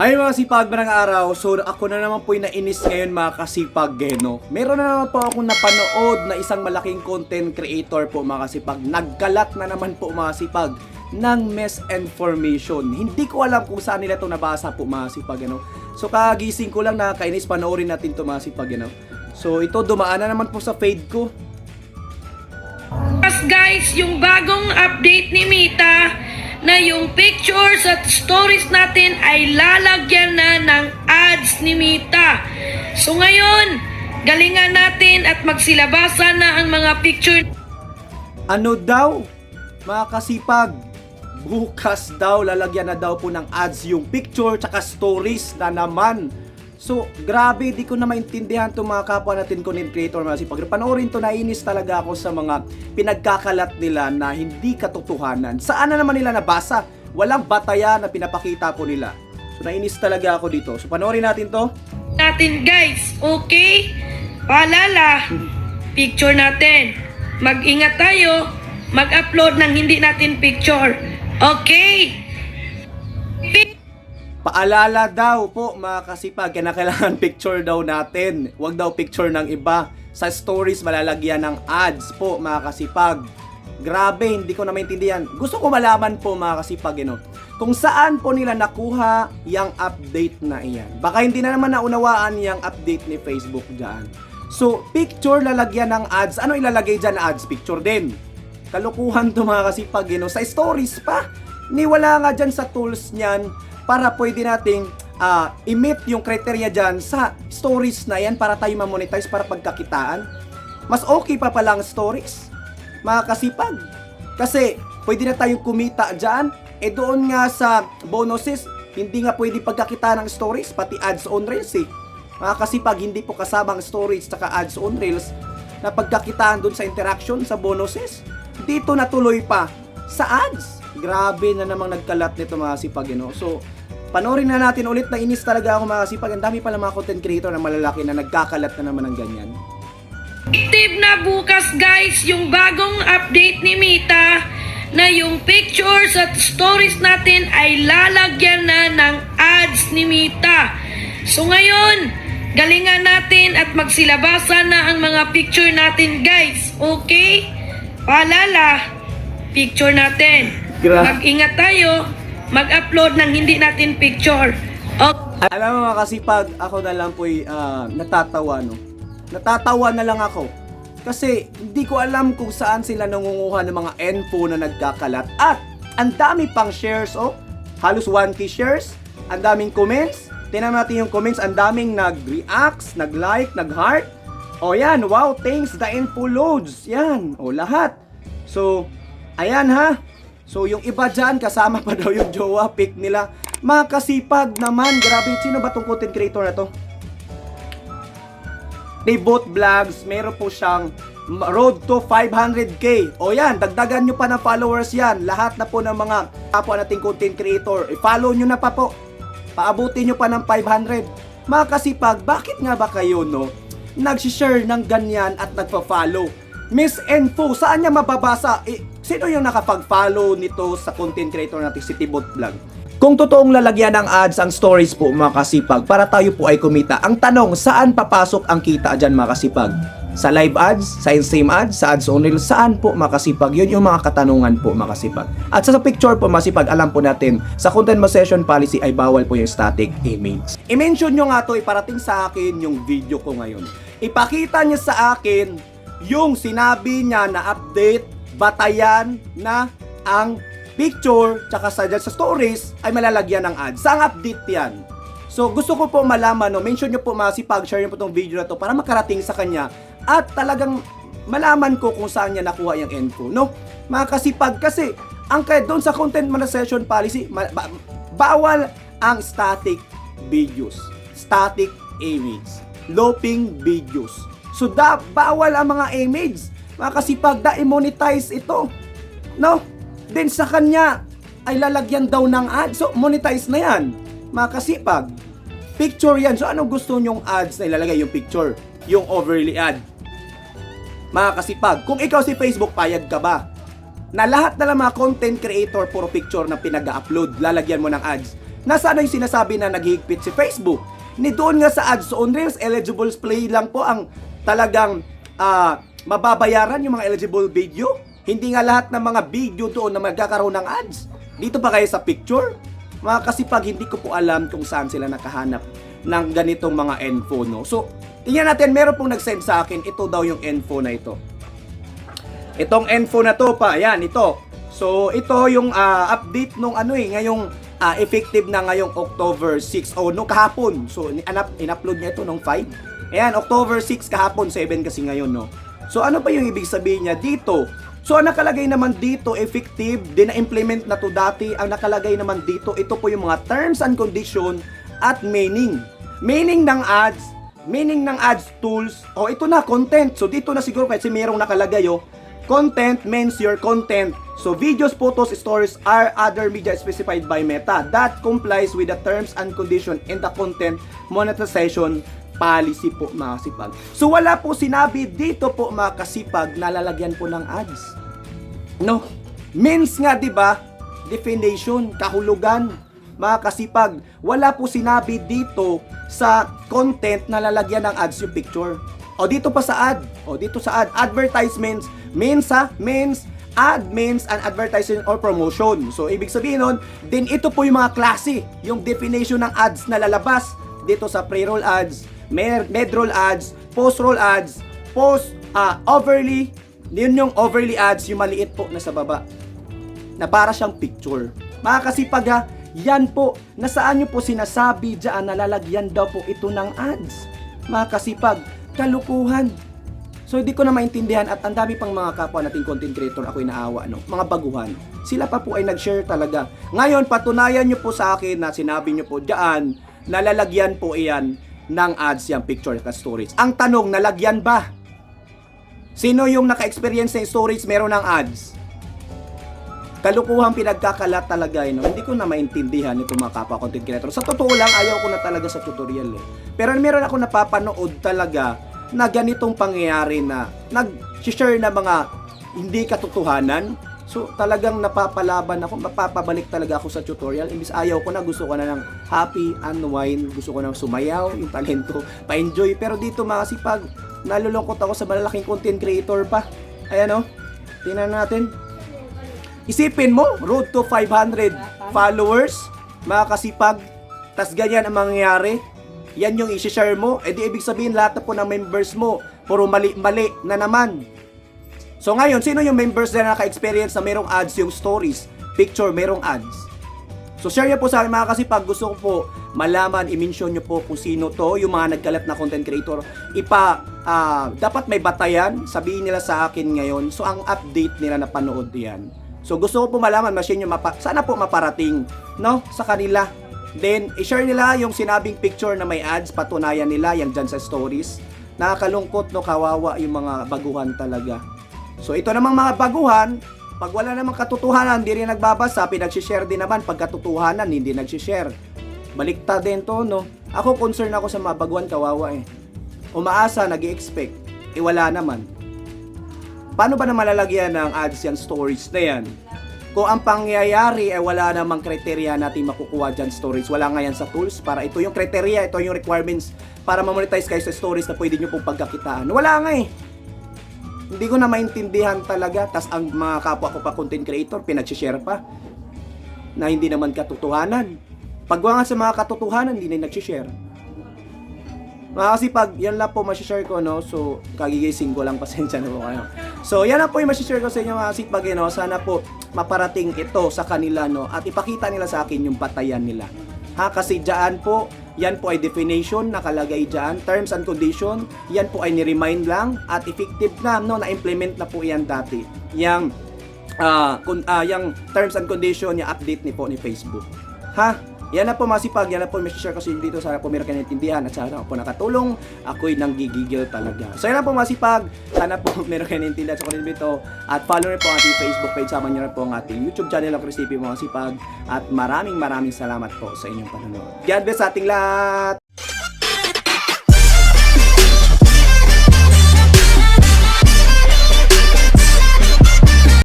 Ay mga sipag ng araw, so ako na naman po yung nainis ngayon mga kasipag eh, no? Meron na naman po akong napanood na isang malaking content creator po mga kasipag. Nagkalat na naman po mga sipag ng misinformation. Hindi ko alam kung saan nila to nabasa po mga sipag, ano? So kagising ko lang na kainis panoorin natin to mga sipag, ano? So ito dumaan na naman po sa fade ko. Tapos guys, yung bagong update ni Mita na yung pictures at stories natin ay lalagyan na ng ads ni Mita. So ngayon, galingan natin at magsilabasan na ang mga picture Ano daw? Mga kasipag, bukas daw lalagyan na daw po ng ads yung picture tsaka stories na naman. So, grabe, di ko na maintindihan itong mga kapwa natin content creator mga sipag. Panoorin to, nainis talaga ako sa mga pinagkakalat nila na hindi katotohanan. Saan na naman nila nabasa? Walang bataya na pinapakita po nila. So, nainis talaga ako dito. So, panoorin natin to. natin guys. Okay? Paalala, picture natin. Mag-ingat tayo, mag-upload ng hindi natin picture. Okay? Paalala daw po mga kasipag, na kailangan picture daw natin. Huwag daw picture ng iba. Sa stories malalagyan ng ads po mga kasipag. Grabe, hindi ko na maintindihan. Gusto ko malaman po mga kasipag, you know, kung saan po nila nakuha yung update na iyan. Baka hindi na naman naunawaan yung update ni Facebook dyan. So, picture lalagyan ng ads. Ano ilalagay dyan na ads? Picture din. Kalukuhan to mga kasipag, you know, sa stories pa. Ni wala nga dyan sa tools niyan para pwede nating ah, i-meet yung criteria dyan sa stories na yan para tayo ma-monetize para pagkakitaan. Mas okay pa palang stories, mga kasipag. Kasi pwede na tayong kumita dyan. Eh doon nga sa bonuses, hindi nga pwede pagkakita ng stories, pati ads on reels eh. Mga kasipag, hindi po kasama ang stories tsaka ads on reels na pagkakitaan doon sa interaction, sa bonuses. Dito natuloy pa sa ads. Grabe na namang nagkalat nito mga sipag, you know? So, panoorin na natin ulit na inis talaga ako mga sipag. Ang dami pala mga content creator na malalaki na nagkakalat na naman ng ganyan. Active na bukas guys yung bagong update ni Mita na yung pictures at stories natin ay lalagyan na ng ads ni Mita. So ngayon, galingan natin at magsilabasan na ang mga picture natin guys. Okay? Paalala, picture natin. Mag-ingat tayo, mag-upload ng hindi natin picture. Okay. Alam mo mga kasipag, ako na lang po'y ah, natatawa, no? Natatawa na lang ako. Kasi hindi ko alam kung saan sila nangunguha ng mga info na nagkakalat. At ang dami pang shares, oh. Halos 1k shares. Ang daming comments. Tingnan natin yung comments. Ang daming nag-reacts, nag-like, nag-heart. O yan, wow, thanks, the info loads. Yan, o lahat. So, ayan ha. So, yung iba dyan, kasama pa daw yung jowa pick nila. Mga kasipag naman, grabe. Sino ba tong content creator na to? Debot Vlogs, meron po siyang road to 500k. O yan, dagdagan nyo pa ng followers yan. Lahat na po ng mga kapwa nating content creator. I-follow nyo na pa po. Paabutin nyo pa ng 500. Mga kasipag, bakit nga ba kayo, no? Nag-share ng ganyan at nagpa-follow. Miss Info, saan niya mababasa? Eh, sino yung nakapag-follow nito sa content creator natin si Tibot Vlog? Kung totoong lalagyan ng ads ang stories po mga kasipag para tayo po ay kumita, ang tanong saan papasok ang kita dyan mga kasipag? Sa live ads, sa in-stream ads, sa ads on reel, saan po mga kasipag? Yun yung mga katanungan po mga kasipag. At sa picture po mga kasipag, alam po natin, sa content moderation policy ay bawal po yung static image. I-mention nyo nga to, iparating sa akin yung video ko ngayon. Ipakita niya sa akin yung sinabi niya na update, batayan na ang picture tsaka sa, sa stories ay malalagyan ng ads. Saan update yan? So gusto ko po malaman, no, mention nyo po mga sipag, share nyo po tong video na to para makarating sa kanya at talagang malaman ko kung saan niya nakuha yung info, no? Mga kasipag kasi ang kaya doon sa content monetization policy, ma- ba- bawal ang static videos, static image, looping videos. So da, bawal ang mga image. Mga kasipag, da i-monetize ito. No? Then sa kanya ay lalagyan daw ng ad. So monetize na yan. Mga kasipag. Picture yan. So ano gusto nyong ads na ilalagay? Yung picture. Yung overly ad. Mga kasipag. Kung ikaw si Facebook, payag ka ba? Na lahat na lang mga content creator, puro picture na pinag-upload, lalagyan mo ng ads. Nasaan na yung sinasabi na naghihigpit si Facebook? Ni doon nga sa ads on Reels, eligible play lang po ang talagang ah, mababayaran yung mga eligible video. Hindi nga lahat ng mga video doon na magkakaroon ng ads. Dito pa kayo sa picture? Mga kasipag, hindi ko po alam kung saan sila nakahanap ng ganitong mga info, no? So, tingnan natin, meron pong nag-send sa akin, ito daw yung info na ito. Itong info na to pa, ayan, ito. So, ito yung ah, update nung ano eh, ngayong ah, effective na ngayong October 6 o no kahapon. So, in-upload niya ito nung 5. Ayan, October 6 kahapon, 7 kasi ngayon, no. So, ano pa yung ibig sabihin niya dito? So, ang nakalagay naman dito, effective, din na-implement na to dati. Ang nakalagay naman dito, ito po yung mga terms and condition at meaning. Meaning ng ads, meaning ng ads tools, o ito na, content. So, dito na siguro kasi merong nakalagay, oh, Content means your content. So videos, photos, stories are other media specified by Meta that complies with the terms and condition in the content monetization policy po mga kasipag. So wala po sinabi dito po mga kasipag na lalagyan po ng ads. No. Means nga 'di ba? Definition, kahulugan. Mga kasipag, wala po sinabi dito sa content na lalagyan ng ads yung picture. O dito pa sa ad. O dito sa ad. Advertisements means ha, means ad means an advertisement or promotion. So ibig sabihin nun, din ito po yung mga klase, yung definition ng ads na lalabas dito sa pre-roll ads, mid-roll ads, post-roll ads, post ah, overly, yun yung overly ads, yung maliit po na sa baba na para siyang picture. Mga kasipag ha, yan po, nasaan nyo po sinasabi dyan na lalagyan daw po ito ng ads. Mga kasipag, kalukuhan. So hindi ko na maintindihan at ang dami pang mga kapwa nating content creator ako inaawa no, mga baguhan. Sila pa po ay nag-share talaga. Ngayon patunayan nyo po sa akin na sinabi nyo po diyan na lalagyan po iyan ng ads yung picture at stories. Ang tanong, nalagyan ba? Sino yung naka-experience ng stories meron ng ads? kalukuhang pinagkakalat talaga eh, no? Hindi ko na maintindihan ito mga kapwa content creator. Sa totoo lang, ayaw ko na talaga sa tutorial eh. Pero meron ako napapanood talaga na ganitong pangyayari na nag-share na mga hindi katotohanan. So talagang napapalaban ako, mapapabalik talaga ako sa tutorial. Imbis ayaw ko na, gusto ko na ng happy, unwind, gusto ko na sumayaw, yung talento, pa-enjoy. Pero dito mga sipag, nalulungkot ako sa malalaking content creator pa. Ayan o, tingnan natin. Isipin mo, road to 500 followers, mga kasipag, tas ganyan ang mangyayari. Yan yung isi-share mo, edi ibig sabihin lahat po ng members mo, puro mali-mali na naman. So ngayon, sino yung members na naka-experience na merong ads yung stories, picture, merong ads? So share niyo po sa akin mga kasipag, gusto ko po malaman, i-mention niyo po kung sino to, yung mga nagkalat na content creator. Ipa, ah, dapat may batayan, sabihin nila sa akin ngayon. So ang update nila na panood yan. So gusto ko po malaman, machine yung mapa, sana po maparating, no, sa kanila. Then, i-share nila yung sinabing picture na may ads, patunayan nila yan dyan sa stories. Nakakalungkot, no, kawawa yung mga baguhan talaga. So ito namang mga baguhan, pag wala namang katotohanan, hindi rin nagbabasa, pinag-share din naman pag katotohanan, hindi nag-share. Baliktad din to, no? Ako concern ako sa mga baguhan, kawawa eh. Umaasa, nag expect eh wala naman. Paano ba na malalagyan ng ads yung stories na yan? Kung ang pangyayari ay wala namang kriteria natin makukuha dyan stories, wala nga yan sa tools para ito yung kriteria, ito yung requirements para ma-monetize kayo sa stories na pwede nyo pong pagkakitaan. Wala nga eh. Hindi ko na maintindihan talaga. Tas ang mga kapwa ko pa content creator, pinag-share pa na hindi naman katotohanan. Pag nga sa mga katotohanan, hindi na nag-share. Mga kasi pag yan lang po masishare ko no so kagigising ko lang pasensya na po kayo so yan lang po yung masishare ko sa inyo mga sipag eh, no sana po maparating ito sa kanila no at ipakita nila sa akin yung batayan nila ha kasi diyan po yan po ay definition nakalagay diyan terms and condition yan po ay ni-remind lang at effective na no na implement na po yan dati. Yang ah kun ah, yung terms and condition yung update ni po ni Facebook. Ha yan na po masipag, yan na po share ko sa inyo dito. Sana po meron kayo naintindihan at sana po nakatulong. Ako'y nang gigigil talaga. So yan na po masipag. Sana po meron kayo naintindihan sa kunin dito. At follow rin po ang ating Facebook page. Sama nyo rin po ang ating YouTube channel ng Chris TV mga sipag. At maraming maraming salamat po sa inyong panonood. God bless ating lahat!